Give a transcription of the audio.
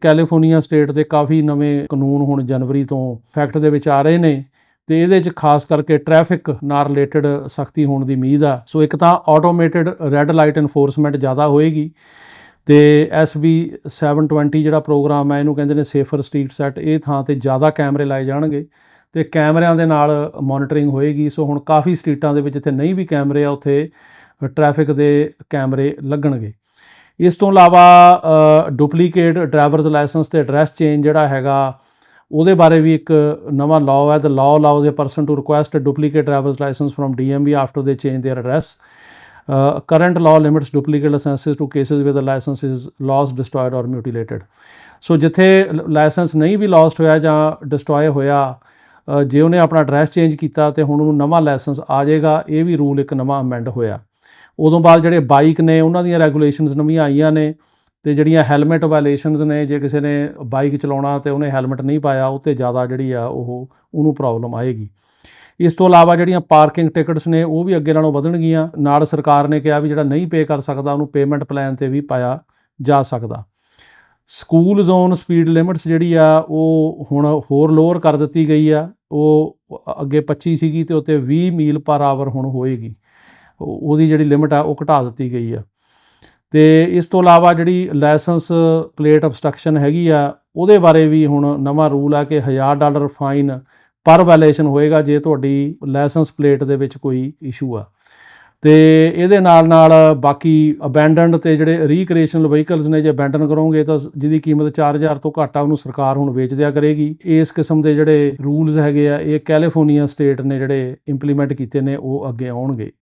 California state ਦੇ ਕਾਫੀ ਨਵੇਂ ਕਾਨੂੰਨ ਹੁਣ ਜਨਵਰੀ ਤੋਂ ਫੈਕਟ ਦੇ ਵਿੱਚ ਆ ਰਹੇ ਨੇ ਤੇ ਇਹਦੇ ਚ ਖਾਸ ਕਰਕੇ ਟ੍ਰੈਫਿਕ ਨਾਲ ਰਿਲੇਟਡ ਸਖਤੀ ਹੋਣ ਦੀ ਉਮੀਦ ਆ। ਸੋ ਇੱਕ ਤਾਂ ਆਟੋਮੇਟਿਡ ਰੈੱਡ ਲਾਈਟ ਐਨਫੋਰਸਮੈਂਟ ਜ਼ਿਆਦਾ ਹੋਏਗੀ ਤੇ SB 720 ਜਿਹੜਾ ਪ੍ਰੋਗਰਾਮ ਹੈ ਇਹਨੂੰ ਕਹਿੰਦੇ ਨੇ ਸੇਫਰ ਸਟਰੀਟ ਸੈਟ ਇਹ ਥਾਂ ਤੇ ਜ਼ਿਆਦਾ ਕੈਮਰੇ ਲਾਏ ਜਾਣਗੇ ਤੇ ਕੈਮਰਿਆਂ ਦੇ ਨਾਲ ਮੋਨੀਟਰਿੰਗ ਹੋਏਗੀ। ਸੋ ਹੁਣ ਕਾਫੀ ਸਟਰੀਟਾਂ ਦੇ ਵਿੱਚ ਜਿੱਥੇ ਨਹੀਂ ਵੀ ਕੈਮਰੇ ਆ, ਉੱਥੇ ਟ੍ਰੈਫਿਕ ਦੇ ਕੈਮਰੇ ਲੱਗਣਗੇ। ਇਸ ਤੋਂ ਇਲਾਵਾ ਡੁਪਲੀਕੇਟ ਡਰਾਈਵਰਸ ਲਾਇਸੈਂਸ ਤੇ ਐਡਰੈਸ ਚੇਂਜ ਜਿਹੜਾ ਹੈਗਾ ਉਹਦੇ ਬਾਰੇ ਵੀ ਇੱਕ ਨਵਾਂ ਲਾਅ ਹੈ the law allows a person to request a duplicate driver's license from DMV after they change their address current law limits duplicate licenses to cases where the license is lost destroyed or mutilated so ਜਿੱਥੇ licence ਨਹੀਂ ਵੀ lost ਹੋਇਆ ਜਾਂ destroy ਹੋਇਆ ਜੇ ਉਹਨੇ ਆਪਣਾ address change ਕੀਤਾ ਤੇ ਹੁਣ ਉਹਨੂੰ ਨਵਾਂ ਲਾਇਸੈਂਸ ਆ ਜਾਏਗਾ ਇਹ ਵੀ ਰੂਲ ਇੱਕ ਨਵਾਂ ਅਮੈਂਡ ਹੋਇਆ ਉਦੋਂ ਬਾਅਦ ਜਿਹੜੇ ਬਾਈਕ ਨੇ, ਉਹਨਾਂ ਦੀਆਂ ਰੈਗੂਲੇਸ਼ਨਸ ਨਵੀਆਂ ਆਈਆਂ ਨੇ ਤੇ ਜਿਹੜੀਆਂ ਹੈਲਮਟ ਵਾਇਲੇਸ਼ਨਸ ਨੇ, ਜੇ ਕਿਸੇ ਨੇ ਬਾਈਕ ਚਲਾਉਣਾ ਤੇ ਉਹਨੇ ਹੈਲਮਟ ਨਹੀਂ ਪਾਇਆ, ਉਹ ਤੇ ਜ਼ਿਆਦਾ ਜਿਹੜੀ ਆ ਉਹ, ਉਹਨੂੰ ਪ੍ਰੋਬਲਮ ਆਏਗੀ। ਇਸ ਤੋਂ ਇਲਾਵਾ ਜਿਹੜੀਆਂ ਪਾਰਕਿੰਗ ਟਿਕਟਸ ਨੇ, ਉਹ ਵੀ ਅੱਗੇ ਨਾਲੋਂ ਵਧਣਗੀਆਂ। ਨਾਲ ਸਰਕਾਰ ਨੇ ਕਿਹਾ ਵੀ ਜਿਹੜਾ ਨਹੀਂ ਪੇ ਕਰ ਸਕਦਾ, ਉਹਨੂੰ ਪੇਮੈਂਟ ਪਲਾਨ ਤੇ ਵੀ ਪਾਇਆ ਜਾ ਸਕਦਾ। ਸਕੂਲ ਜ਼ੋਨ ਸਪੀਡ ਲਿਮਿਟਸ ਜਿਹੜੀ ਆ, ਉਹ ਹੁਣ ਹੋਰ ਲੋਅਰ ਕਰ ਦਿੱਤੀ ਗਈ ਆ। ਉਹ ਅੱਗੇ 25 ਸੀਗੀ ਤੇ ਉੱਤੇ 20 ਮੀਲ ਪਰ ਆਵਰ ਹੁਣ ਹੋਏਗੀ। ਉਹਦੀ ਜਿਹੜੀ ਲਿਮਟ ਆ, ਉਹ ਘਟਾ ਦਿੱਤੀ ਗਈ ਆ। ਤੇ ਇਸ ਤੋਂ ਇਲਾਵਾ ਜਿਹੜੀ ਲਾਇਸੈਂਸ ਪਲੇਟ ਅਬਸਟ੍ਰਕਸ਼ਨ ਹੈਗੀ ਆ, ਉਹਦੇ ਬਾਰੇ ਵੀ ਹੁਣ ਨਵਾਂ ਰੂਲ ਆ ਕਿ 1000 ਡਾਲਰ ਫਾਈਨ ਪਰ ਵਾਇਲੇਸ਼ਨ ਹੋਏਗਾ ਜੇ ਤੁਹਾਡੀ ਲਾਇਸੈਂਸ ਪਲੇਟ ਦੇ ਵਿੱਚ ਕੋਈ ਇਸ਼ੂ ਆ। ਤੇ ਇਹਦੇ ਨਾਲ ਨਾਲ ਬਾਕੀ ਅਬੈਂਡਨਡ ਤੇ ਜਿਹੜੇ ਰੀਕ੍ਰੀਏਸ਼ਨਲ ਵਹੀਕਲਸ ਨੇ, ਜੇ ਅਬੈਂਡਨ ਕਰੋਗੇ ਤਾਂ ਜਿਹਦੀ ਕੀਮਤ 4000 ਤੋਂ ਘੱਟ ਆ, ਉਹਨੂੰ ਸਰਕਾਰ ਹੁਣ ਵੇਚ ਦਿਆ ਕਰੇਗੀ। ਇਸ ਕਿਸਮ ਦੇ ਜਿਹੜੇ ਰੂਲਸ ਹੈਗੇ ਆ, ਇਹ ਕੈਲੀਫੋਰਨੀਆ ਸਟੇਟ ਨੇ ਜਿਹੜੇ ਇੰਪਲੀਮੈਂਟ ਕੀਤੇ ਨੇ, ਉਹ ਅੱਗੇ ਆਉਣਗੇ।